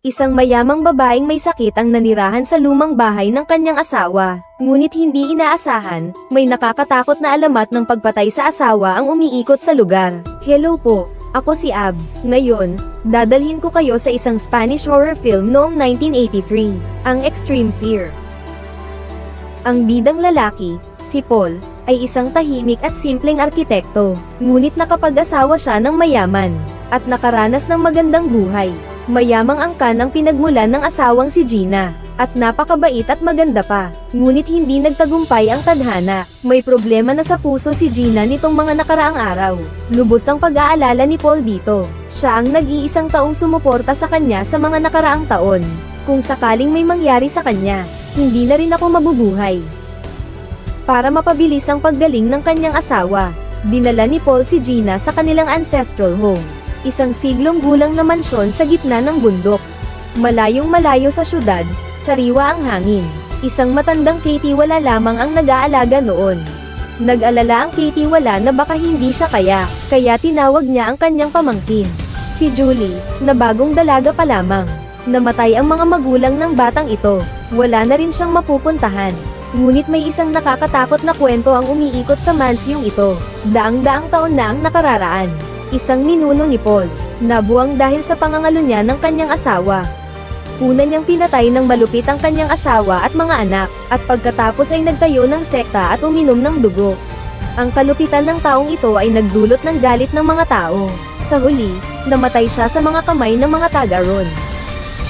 Isang mayamang babaeng may sakit ang nanirahan sa lumang bahay ng kanyang asawa. Ngunit hindi inaasahan, may nakakatakot na alamat ng pagpatay sa asawa ang umiikot sa lugar. Hello po, ako si Ab. Ngayon, dadalhin ko kayo sa isang Spanish horror film noong 1983, ang Extreme Fear. Ang bidang lalaki, si Paul, ay isang tahimik at simpleng arkitekto, ngunit nakapag-asawa siya ng mayaman, at nakaranas ng magandang buhay. Mayamang angkan ang pinagmulan ng asawang si Gina, at napakabait at maganda pa, ngunit hindi nagtagumpay ang tadhana. May problema na sa puso si Gina nitong mga nakaraang araw. Lubos ang pag-aalala ni Paul dito. Siya ang nag-iisang taong sumuporta sa kanya sa mga nakaraang taon. Kung sakaling may mangyari sa kanya, hindi na rin ako mabubuhay. Para mapabilis ang paggaling ng kanyang asawa, dinala ni Paul si Gina sa kanilang ancestral home. Isang siglong gulang na mansyon sa gitna ng bundok. Malayong malayo sa syudad, sariwa ang hangin. Isang matandang Katie wala lamang ang nag-aalaga noon. Nag-alala ang Katie wala na baka hindi siya kaya, kaya tinawag niya ang kanyang pamangkin. Si Julie, na bagong dalaga pa lamang. Namatay ang mga magulang ng batang ito, wala na rin siyang mapupuntahan. Ngunit may isang nakakatakot na kwento ang umiikot sa mansyong ito. Daang-daang taon na ang nakararaan. Isang ninuno ni Paul, nabuwang dahil sa pangangalo niya ng kanyang asawa. Una niyang pinatay ng malupit ang kanyang asawa at mga anak, at pagkatapos ay nagtayo ng sekta at uminom ng dugo. Ang kalupitan ng taong ito ay nagdulot ng galit ng mga tao. Sa huli, namatay siya sa mga kamay ng mga taga-ron.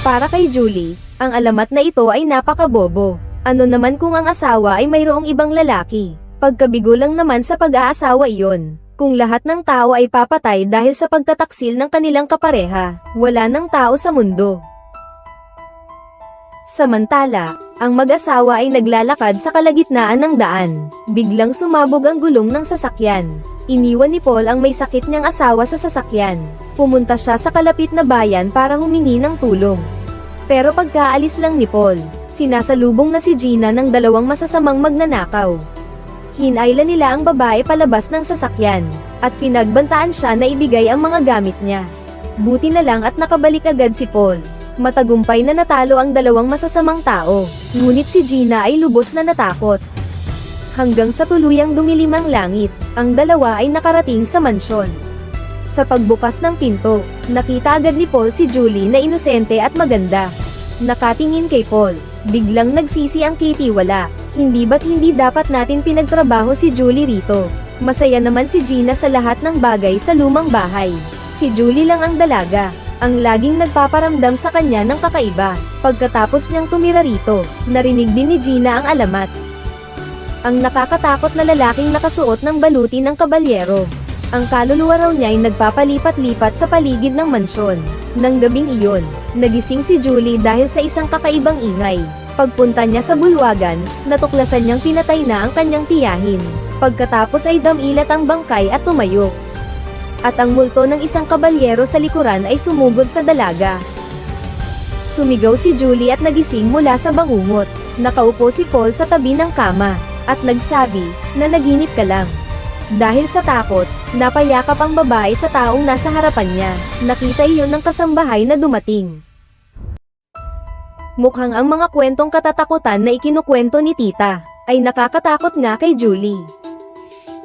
Para kay Julie, ang alamat na ito ay napakabobo. Ano naman kung ang asawa ay mayroong ibang lalaki? Pagkabigo lang naman sa pag-aasawa iyon. Kung lahat ng tao ay papatay dahil sa pagtataksil ng kanilang kapareha, wala ng tao sa mundo. Samantala, ang mag-asawa ay naglalakad sa kalagitnaan ng daan. Biglang sumabog ang gulong ng sasakyan. Iniwan ni Paul ang may sakit niyang asawa sa sasakyan. Pumunta siya sa kalapit na bayan para humingi ng tulong. Pero pagkaalis lang ni Paul, sinasalubong na si Gina ng dalawang masasamang magnanakaw. Hinayla nila ang babae palabas ng sasakyan, at pinagbantaan siya na ibigay ang mga gamit niya. Buti na lang at nakabalik agad si Paul. Matagumpay na natalo ang dalawang masasamang tao, ngunit si Gina ay lubos na natakot. Hanggang sa tuluyang dumilim ang langit, ang dalawa ay nakarating sa mansyon. Sa pagbukas ng pinto, nakita agad ni Paul si Julie na inosente at maganda. Nakatingin kay Paul, biglang nagsisi ang Katie wala. Hindi ba't hindi dapat natin pinagtrabaho si Julie rito? Masaya naman si Gina sa lahat ng bagay sa lumang bahay. Si Julie lang ang dalaga, ang laging nagpaparamdam sa kanya ng kakaiba. Pagkatapos niyang tumira rito, narinig din ni Gina ang alamat. Ang nakakatakot na lalaking nakasuot ng baluti ng kabalyero. Ang kaluluwa raw niya ay nagpapalipat-lipat sa paligid ng mansyon. Nang gabing iyon, nagising si Julie dahil sa isang kakaibang ingay. Pagpunta niya sa bulwagan, natuklasan niyang pinatay na ang kanyang tiyahin. Pagkatapos ay damilat ang bangkay at tumayo. At ang multo ng isang kabalyero sa likuran ay sumugod sa dalaga. Sumigaw si Julie at nagising mula sa bangungot. Nakaupo si Paul sa tabi ng kama, at nagsabi, na naginip ka lang. Dahil sa takot, napayakap ang babae sa taong nasa harapan niya. Nakita iyon ng kasambahay na dumating. Mukhang ang mga kwentong katatakutan na ikinukwento ni tita, ay nakakatakot nga kay Julie.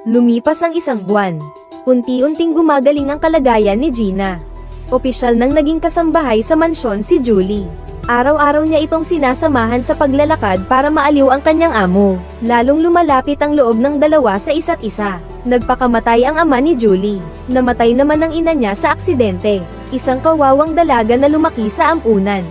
Lumipas ang isang buwan. Unti-unting gumagaling ang kalagayan ni Gina. Opisyal nang naging kasambahay sa mansyon si Julie. Araw-araw niya itong sinasamahan sa paglalakad para maaliw ang kanyang amo. Lalong lumalapit ang loob ng dalawa sa isa't isa. Nagpakamatay ang ama ni Julie. Namatay naman ang ina niya sa aksidente. Isang kawawang dalaga na lumaki sa ampunan.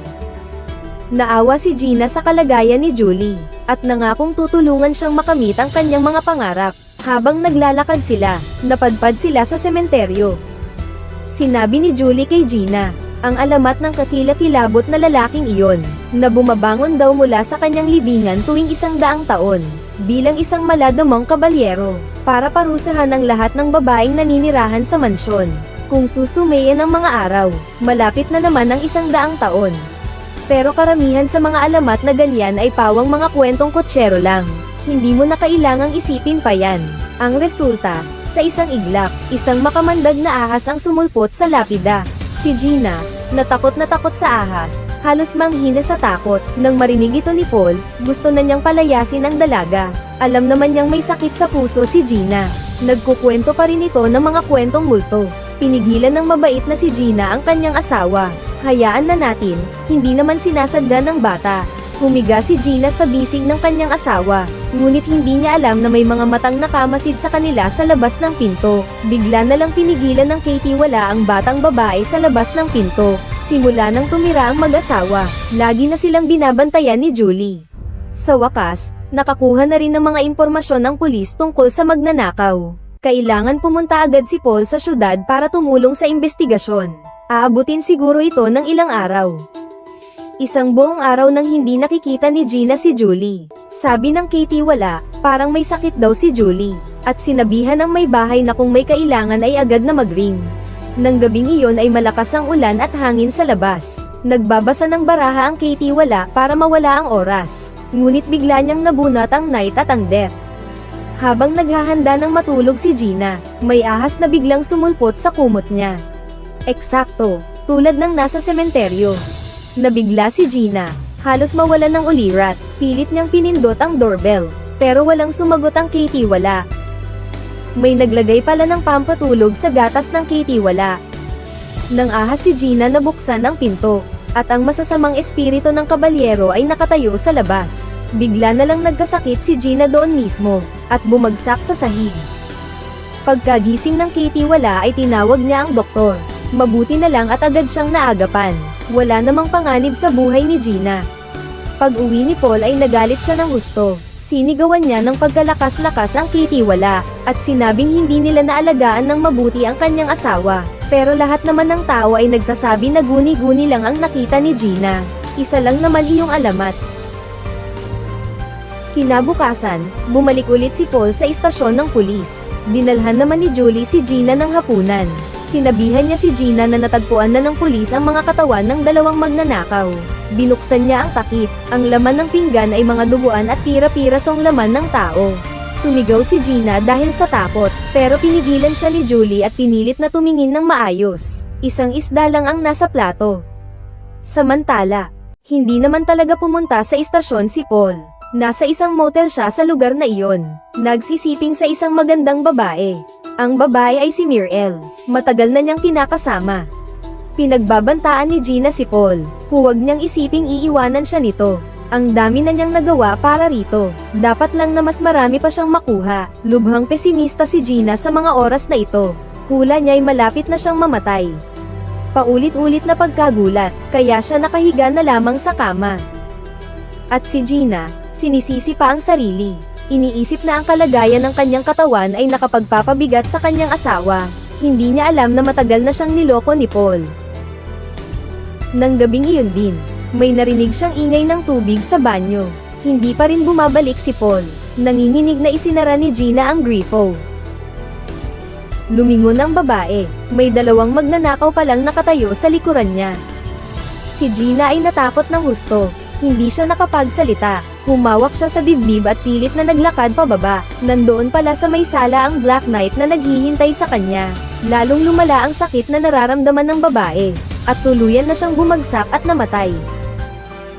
Naawa si Gina sa kalagayan ni Julie, at nangakong tutulungan siyang makamit ang kanyang mga pangarap. Habang naglalakad sila, napadpad sila sa sementeryo. Sinabi ni Julie kay Gina, ang alamat ng kakilakilabot na lalaking iyon, na bumabangon daw mula sa kanyang libingan tuwing isang daang taon, bilang isang maladamang kabalyero, para parusahan ang lahat ng babaeng naninirahan sa mansyon. Kung susumayan ang mga araw, malapit na naman ang isang daang taon. Pero karamihan sa mga alamat na ganyan ay pawang mga kwentong kutsero lang. Hindi mo na kailangang isipin pa yan. Ang resulta, sa isang iglap, isang makamandag na ahas ang sumulpot sa lapida. Si Gina, Natakot na takot sa ahas, halos manghina sa takot. Nang marinig ito ni Paul, gusto na niyang palayasin ang dalaga. Alam naman niyang may sakit sa puso si Gina. Nagkukwento pa rin ito ng mga kwentong multo. Pinigilan ng mabait na si Gina ang kanyang asawa. Hayaan na natin, hindi naman sinasadya ng bata. Humiga si Gina sa bisig ng kanyang asawa, ngunit hindi niya alam na may mga matang nakamasid sa kanila sa labas ng pinto. Bigla na lang pinigilan ng Katie wala ang batang babae sa labas ng pinto. Simula nang tumira ang mag-asawa, lagi na silang binabantayan ni Julie. Sa wakas, nakakuha na rin ng mga impormasyon ng pulis tungkol sa magnanakaw. Kailangan pumunta agad si Paul sa syudad para tumulong sa investigasyon. Aabutin siguro ito ng ilang araw. Isang buong araw nang hindi nakikita ni Gina si Julie. Sabi ng Katie wala, parang may sakit daw si Julie. At sinabihan ng may bahay na kung may kailangan ay agad na mag-ring. Nang gabing iyon ay malakas ang ulan at hangin sa labas. Nagbabasa ng baraha ang Katie wala para mawala ang oras. Ngunit bigla niyang nabunot ang night at ang death. Habang naghahanda ng matulog si Gina, may ahas na biglang sumulpot sa kumot niya. Eksakto, tulad ng nasa sementeryo. Nabigla si Gina, halos mawala ng ulirat, pilit niyang pinindot ang doorbell, pero walang sumagot ang Katie wala. May naglagay pala ng pampatulog sa gatas ng Katie wala. Nang ahas si Gina nabuksan ang pinto, at ang masasamang espiritu ng kabalyero ay nakatayo sa labas. Bigla na lang nagkasakit si Gina doon mismo, at bumagsak sa sahig. Pagkagising ng Katie wala ay tinawag niya ang doktor. Mabuti na lang at agad siyang naagapan. Wala namang panganib sa buhay ni Gina. Pag uwi ni Paul ay nagalit siya ng gusto. Sinigawan niya ng pagkalakas-lakas ang Kitty wala, at sinabing hindi nila naalagaan ng mabuti ang kanyang asawa. Pero lahat naman ng tao ay nagsasabi na guni-guni lang ang nakita ni Gina. Isa lang naman iyong alamat. Kinabukasan, bumalik ulit si Paul sa istasyon ng pulis. Dinalhan naman ni Julie si Gina ng hapunan. Sinabihan niya si Gina na natagpuan na ng pulis ang mga katawan ng dalawang magnanakaw. Binuksan niya ang takip. Ang laman ng pinggan ay mga duguan at pira-pirasong laman ng tao. Sumigaw si Gina dahil sa takot, pero pinigilan siya ni Julie at pinilit na tumingin ng maayos. Isang isda lang ang nasa plato. Samantala, hindi naman talaga pumunta sa istasyon si Paul. Nasa isang motel siya sa lugar na iyon. Nagsisiping sa isang magandang babae. Ang babae ay si Mirel. Matagal na niyang kinakasama. Pinagbabantaan ni Gina si Paul. Huwag niyang isiping iiwanan siya nito. Ang dami na niyang nagawa para rito. Dapat lang na mas marami pa siyang makuha. Lubhang pesimista si Gina sa mga oras na ito. Hula niya ay malapit na siyang mamatay. Paulit-ulit na pagkagulat, kaya siya nakahiga na lamang sa kama. At si Gina, sinisisi pa ang sarili. Iniisip na ang kalagayan ng kanyang katawan ay nakapagpapabigat sa kanyang asawa. Hindi niya alam na matagal na siyang niloko ni Paul. Nang gabing iyon din, may narinig siyang ingay ng tubig sa banyo. Hindi pa rin bumabalik si Paul. Nanginginig na isinara ni Gina ang grifo. Lumingon ang babae. May dalawang magnanakaw palang nakatayo sa likuran niya. Si Gina ay natakot ng husto. Hindi siya nakapagsalita. Humawak siya sa dibdib at pilit na naglakad pababa. Nandoon pala sa may sala ang Black Knight na naghihintay sa kanya. Lalong lumala ang sakit na nararamdaman ng babae. At tuluyan na siyang bumagsak at namatay.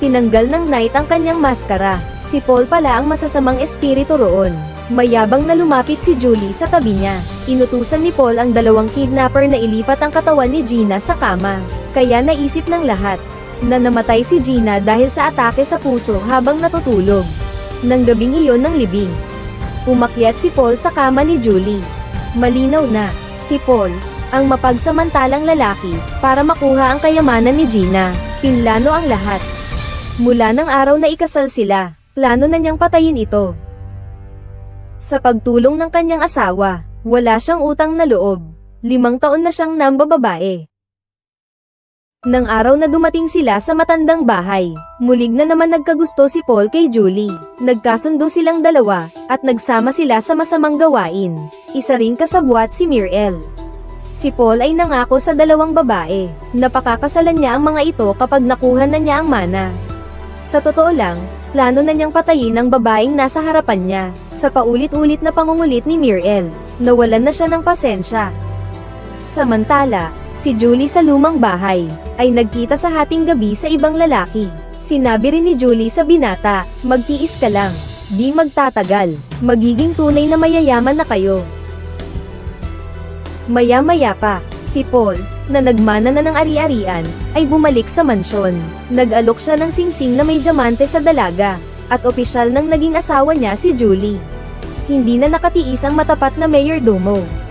Tinanggal ng Knight ang kanyang maskara. Si Paul pala ang masasamang espiritu roon. Mayabang na lumapit si Julie sa tabi niya. Inutusan ni Paul ang dalawang kidnapper na ilipat ang katawan ni Gina sa kama. Kaya naisip ng lahat na namatay si Gina dahil sa atake sa puso habang natutulog. Nang gabing iyon ng libing. Umakyat si Paul sa kama ni Julie. Malinaw na, si Paul, ang mapagsamantalang lalaki, para makuha ang kayamanan ni Gina. Pinlano ang lahat. Mula ng araw na ikasal sila, plano na niyang patayin ito. Sa pagtulong ng kanyang asawa, wala siyang utang na loob. Limang taon na siyang nambababae. Nang araw na dumating sila sa matandang bahay, mulig na naman nagkagusto si Paul kay Julie. Nagkasundo silang dalawa, at nagsama sila sa masamang gawain. Isa ring kasabwat si Mirel. Si Paul ay nangako sa dalawang babae, na pakakasalan niya ang mga ito kapag nakuha na niya ang mana. Sa totoo lang, plano na niyang patayin ang babaeng nasa harapan niya, sa paulit-ulit na pangungulit ni Mirel. Nawalan na siya ng pasensya. Samantala, si Julie sa lumang bahay, ay nagkita sa hating gabi sa ibang lalaki. Sinabi rin ni Julie sa binata, magtiis ka lang, di magtatagal, magiging tunay na mayayaman na kayo. Maya-maya pa, si Paul, na nagmana na ng ari-arian, ay bumalik sa mansyon. Nag-alok siya ng singsing na may diamante sa dalaga, at opisyal nang naging asawa niya si Julie. Hindi na nakatiis ang matapat na mayordomo.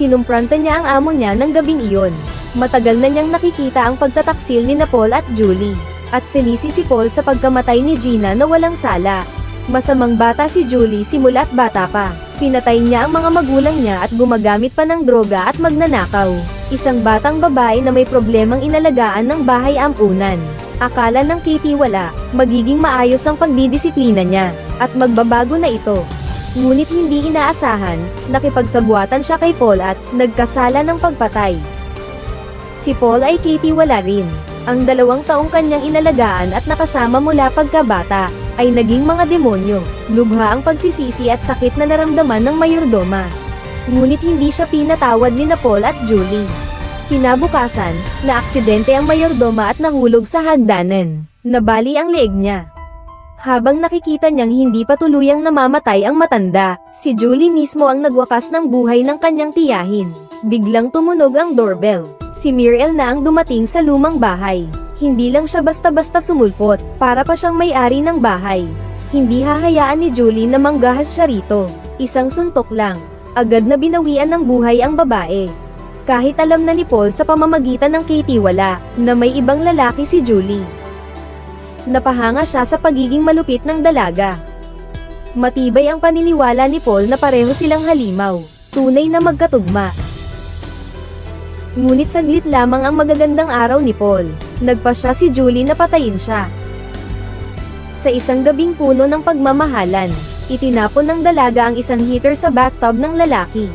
Kinumpranta niya ang amo niya ng gabing iyon. Matagal na niyang nakikita ang pagtataksil ni na Paul at Julie, at sinisi si Paul sa pagkamatay ni Gina na walang sala. Masamang bata si Julie simula't bata pa. Pinatay niya ang mga magulang niya at gumagamit pa ng droga at magnanakaw. Isang batang babae na may problemang inalagaan ng bahay ampunan. Akala ng Katie wala, magiging maayos ang pagdidisiplina niya, at magbabago na ito. Ngunit hindi inaasahan, nakipagsabuatan siya kay Paul at nagkasala ng pagpatay. Si Paul ay Katie wala rin. Ang dalawang taong kanyang inalagaan at nakasama mula pagkabata, ay naging mga demonyo. Lubha ang pagsisisi at sakit na naramdaman ng mayordoma. Ngunit hindi siya pinatawad ni na Paul at Julie. Kinabukasan, na-aksidente ang mayordoma at nahulog sa hagdanan. Nabali ang leeg niya. Habang nakikita niyang hindi pa tuluyang namamatay ang matanda, si Julie mismo ang nagwakas ng buhay ng kanyang tiyahin. Biglang tumunog ang doorbell. Si Miriel na ang dumating sa lumang bahay. Hindi lang siya basta-basta sumulpot, para pa siyang may-ari ng bahay. Hindi hahayaan ni Julie na manggahas siya rito. Isang suntok lang. Agad na binawian ng buhay ang babae. Kahit alam na ni Paul sa pamamagitan ng Katie wala, na may ibang lalaki si Julie. Napahanga siya sa pagiging malupit ng dalaga. Matibay ang paniniwala ni Paul na pareho silang halimaw, tunay na magkatugma. Ngunit saglit lamang ang magagandang araw ni Paul, nagpa siya si Julie na patayin siya. Sa isang gabing puno ng pagmamahalan, itinapon ng dalaga ang isang heater sa bathtub ng lalaki.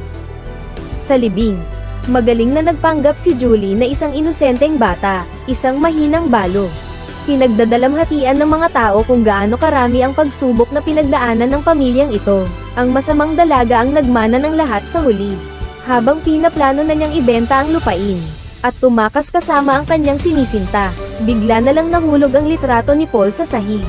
Sa libing, magaling na nagpanggap si Julie na isang inosenteng bata, isang mahinang balo. Pinagdadalamhatian ng mga tao kung gaano karami ang pagsubok na pinagdaanan ng pamilyang ito. Ang masamang dalaga ang nagmana ng lahat sa huli. Habang pinaplano na niyang ibenta ang lupain. At tumakas kasama ang kanyang sinisinta. Bigla na lang nahulog ang litrato ni Paul sa sahig.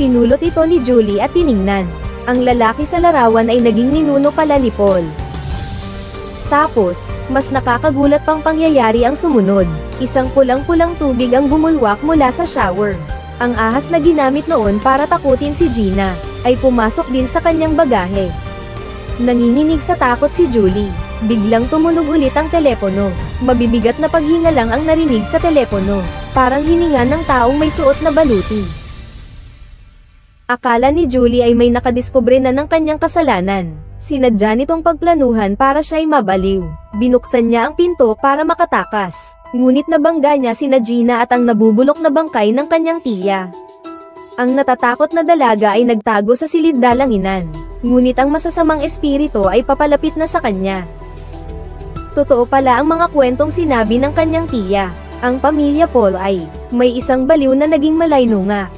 Pinulot ito ni Julie at tiningnan. Ang lalaki sa larawan ay naging ninuno pala ni Paul. Tapos, mas nakakagulat pang pangyayari ang sumunod. Isang pulang-pulang tubig ang bumulwak mula sa shower. Ang ahas na ginamit noon para takutin si Gina, ay pumasok din sa kanyang bagahe. Nanginginig sa takot si Julie. Biglang tumunog ulit ang telepono. Mabibigat na paghinga lang ang narinig sa telepono. Parang hininga ng taong may suot na baluti. Akala ni Julie ay may nakadiskubre na ng kanyang kasalanan. Sinadya nitong pagplanuhan para siya'y mabaliw. Binuksan niya ang pinto para makatakas. Ngunit nabangga niya sina Gina at ang nabubulok na bangkay ng kanyang tiya. Ang natatakot na dalaga ay nagtago sa silid dalanginan. Ngunit ang masasamang espiritu ay papalapit na sa kanya. Totoo pala ang mga kwentong sinabi ng kanyang tiya. Ang pamilya Paul ay may isang baliw na naging malayno nga